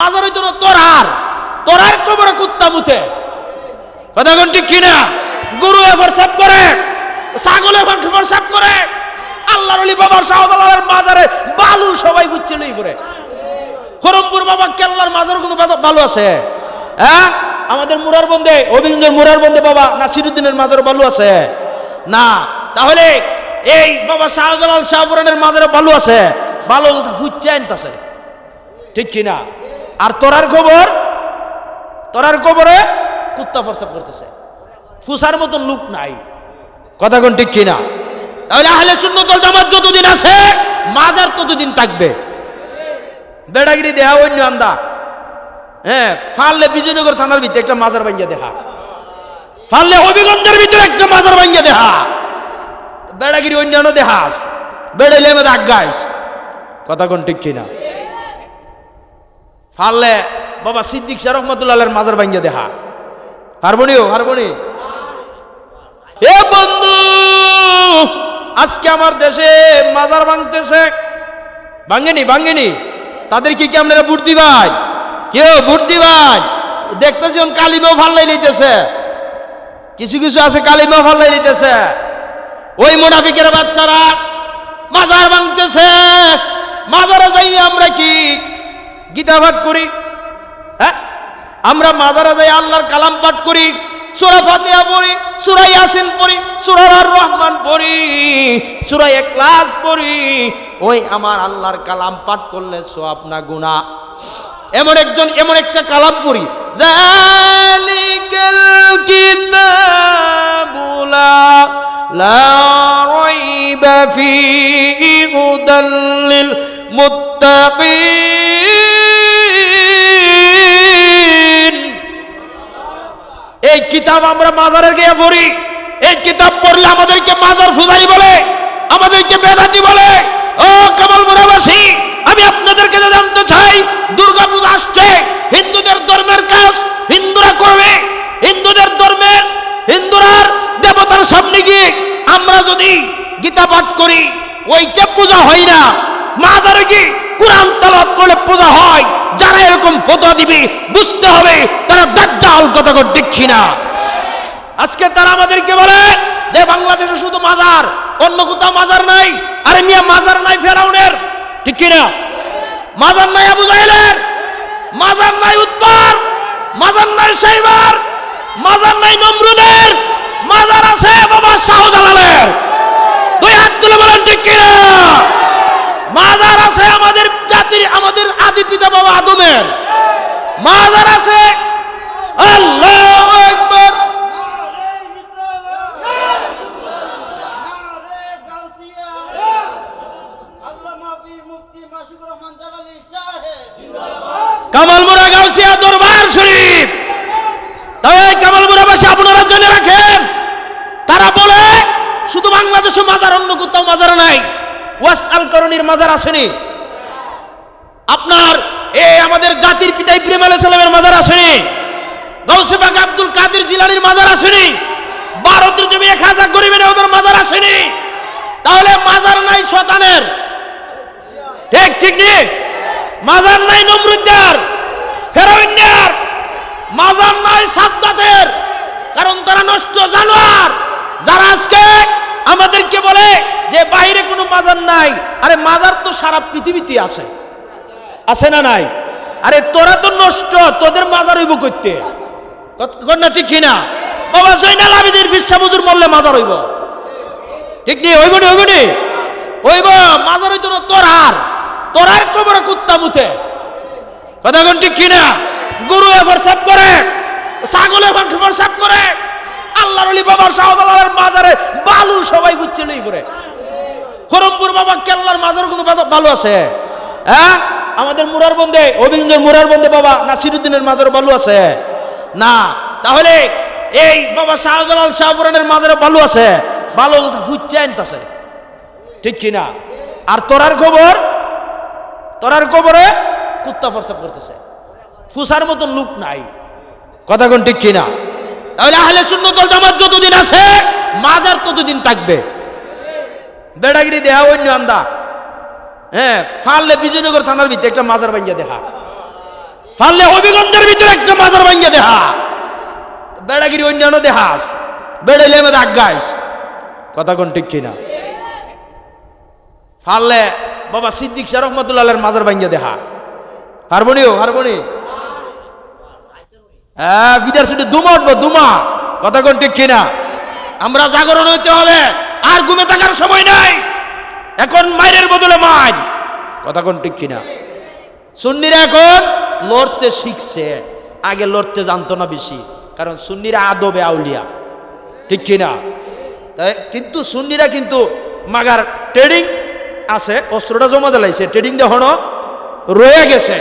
মাজার হইতো না তোরার তোরার কবরে কুত্তা মুতে। কথা কোন ঠিক কিনা? গরু সাপ করে, ছাগল এফর সাপ করে। আল্লাহর অলি বাবা শাহদালের মাজারে বালু সবাই বুঝছে লই করে খরমপুর বাবা কেল্লার মাজার কোনো বালু আছে? হ্যাঁ? আমাদের মুরার বন্দে অভিযোগের মুরার বন্দে বাবা নাসিরুদ্দিনের মাজারে বালু আছে? না। তাহলে এই বাবা শাহজালাল শাহপুরানের মাজারে বালু আছে? বালু ফুচ্ছে আনতেছে। ঠিক কিনা? আর তোরার খবর তোরার খবরে কুত্তা ফরসাপ করতেছে। ফুসার মতন লুক নাই। কথা কোন ঠিক কিনা? তাহলে আহলে সুন্নতল জামাত যতদিন আছে, মাজার ততদিন থাকবে। বেড়াগিরি দেহা অন্য আমদা হ্যাঁ ফাললে বিজয়নগর থানার ভিতরে একটা মাজার ভাঙ্গিয়া দেখা ফাললে হবিগঞ্জের ভিতরে একটা মাজার ভাঙ্গিয়া দেখা বেড়াগিরি অন্যান্য দেহাস বেড়াইলে আমাদের আজ্ঞাইস কথা কোন ঠিক কিনা? ফাললে বাবা সিদ্দিক শাহ রহমতুল্লাহের মাজার ভাঙ্গিয়া দেখা হারমোনিও হারমোনি হে বন্ধু, আজকে আমার দেশে মাজার ভাঙতেছে। ভাঙ্গেনি ভাঙ্গেনি। তাদের কি আপনারা ভোট দিবাই? কেউ ভোট দিবাই? দেখতেছি ওন কালিমাও ফাল্লাই নিতেছে। কিছু কিছু আছে কালিমাও ফাল্লাই নিতেছে। ওই মোনাফিকের বাচ্চারা মাজার ভাঙতেছে। মাজারে যাই আমরা কি গীতা পাঠ করি হ্যাঁ? আমরা মাজারে যাই আল্লাহর কালাম পাঠ করি, সুরা ফাতিহা পড়ি, সুরা ইয়াসিন পড়ি, সুরা আর রহমান পড়ি, সুরা ক্লাস পড়ি। ওই আমার আল্লাহর কালাম পাঠ করলে সোয়াব না গুণা এমন একজন, এমন একটা কালাম পড়ি, যালিকাল কিতাবু লা রাইবা ফীহি হুদাল মুত্তাকিন। কিতাব আমরা মাজারে গিয়ে পড়ি। এই কিতাব পড়লে আমাদেরকে মাজার ফুজারি বলে, আমাদেরকে বেদাতি বলে, ও কামাল মোরাবাসী, আমি আপনাদেরকে জানতে চাই দুর্গা পূজা আসছে, হিন্দুদের ধর্মের কাজ হিন্দুরা করবে। হিন্দুদের ধর্মের হিন্দুরার দেবতার সামনে গিয়ে আমরা যদি গীতা পাঠ করি, ওইটা পূজা হয় না। মাজারে কি কোরআন তালাত করলে পূজা হয়, যারা এরকম ফতোয়া দিবে, বুঝতে হবে তারা দাজ্জাল কথা দেখি না। আজকে তারা আমাদেরকে বলে যে বাংলাদেশে শুধু মাজার, অন্য কোথাও মাজার নাই, আরে মিয়া, মাজার নাই ফেরাউনের, ঠিক কিনা মাজার নাই আবু জাহেলের, মাজার নাই উৎপার, মাজার নাই সাইবার, মাজার নাই নমরুদের মাজার আছে বাবা শাহজালালের। দুই হাত তুলে বলেন, ঠিক কিনা মাজার আছে আমাদের জাতির, আমাদের আদি পিতা বাবা আদমের। মাজার আছে। আল্লাহ একবার কামাল মুরা গাউসিয়া দরবার শরীফ। তবে কামাল মুরাবাসী আপনারা জেনে রাখেন, তারা বলে, শুধু বাংলাদেশে মাজার অন্য কোথাও মাজার নাই। ওয়াস আল করণীর মাজার আসেনি। আপনার এই আমাদের জাতির পিতা ইব্রাহিম আলাইহিস সালামের মাজার আসেনি? গৌসে পাক আব্দুল কাদের জিলানির মাজার আসেনি? ভারতের জমি এক হাজার গরিবের ওদের মাজার আসেনি? তাহলে মাজার নাই শতানের। ঠিক ঠিক নেই মাজার নাই নমরুদ্দার। ফেরাউন্দার মাজার নাই সাদ্দাতের। কারণ তারা নষ্ট জানোয়ার। যারা আজকে আমাদেরকে বলে যে বাইরে কোনো মাজার নাই। আরে মাজার তো সারা পৃথিবীতে আছে। আছে না নাই? আরে তোরা তো নষ্ট, তোদের মাজার হইব করতে না ঠিক কিনা? বাবা জৈনাল আবিদের ফিসা বুজুর মরলে মাজার হইব। ঠিক নেই হইব নি হইব নি? হইব, মাজার হইতো না তোরার তোরার কবরে কুত্তা মুতে? কথা ঠিক কিনা? গরু এফর সাপ করে, ছাগল এফর সাপ করে। আল্লাহর অলি বাবা শাহদালের মাজারে বালু সবাই বুঝছে লই করে খরমপুর বাবা কেল্লার মাজার কোনো বালু আছে? হ্যাঁ? আমাদের মুরার বন্দে অভিযোগের মুরার বন্দে বাবা, নাসিরুদ্দিনের মাজারে বালু আছে। না, তাহলে এই বাবা শাহজালাল শাহপুরানের মাজারে বালু আছে। বালু ফুচ্ছে, আনতেছে। ঠিক কিনা আর তোরার খবর তোরার খবরে কুত্তা ফরসাপ করতেছে। ফুসার মতন লুক নাই। কথা কোন ঠিক কিনা তাহলে আহলে সুন্নতল জামাত যতদিন আছে, মাজার ততদিন থাকবে। বেড়াগিরি দেহা অন্য আমদা হ্যাঁ ফাললে বিজয়নগর থানার ভিতরে একটা মাজার ভাঙ্গিয়া দেখা পারলে হবিগঞ্জের ভিতরে একটা মাজার ভাঙ্গে দেহা। বেড়াগিরি অন্যান্য দেহাস বেড়াইলে আমি রাগ গাইস কথা কোন ঠিক কিনা? পারলে বাবা সিদ্দিক শাহ রহমতুল্লাহের মাজার ভাঙ্গে দেহা। হারবনিও হারবনি হ্যাঁ বিদার ছুটি দুমা উঠবো দুমা কথা কোন ঠিক কিনা? আমরা জাগরণ হইতে হবে, আর ঘুমে থাকার সময় নাই। এখন মায়ের বদলে মাই কথা কোন ঠিক কিনা? সুন্নিরা এখন লড়তে শিখছে, আগে লড়তে জানতো না বেশি, কারণ সুন্নিরা আদবে আউলিয়া। ঠিক কিনা? কিন্তু সুন্নিরা কিন্তু মাগার ট্রেডিং আছে, অস্ত্রটা জমা দিলাইছে ট্রেডিং দেখানো রয়ে গেছে।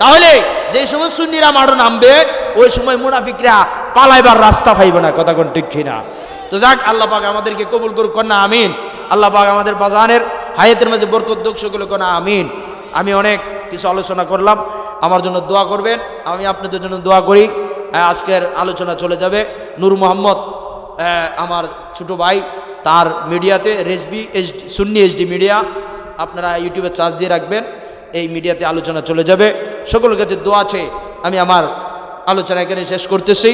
তাহলে যে সময় সুন্নিরা মাঠে নামবে, ওই সময় মুনাফিকরা পালাইবার রাস্তা পাইবে না, কথা কোন ঠিক না তো যাক, আল্লাহ পাক আমাদেরকে কবুল করুক কন্যা আমিন। আল্লাহ পাক আমাদের বাজানের হায়াতের মাঝে বরকত দোষগুলো কন্যা আমিন। আমি অনেক কিছু আলোচনা করলাম, আমার জন্য দোয়া করবেন, আমি আপনাদের জন্য দোয়া করি। আজকের আলোচনা চলে যাবে। নূর মোহাম্মদ আমার ছোট ভাই, তার মিডিয়াতে রেসবি এইচ সুন্নি এইচডি মিডিয়া, আপনারা ইউটিউবে চার্জ দিয়ে রাখবেন। এই মিডিয়াতে আলোচনা চলে যাবে। সকলের কাছে দোয়া আছে আমি আমার আলোচনা এখানে শেষ করতেছি।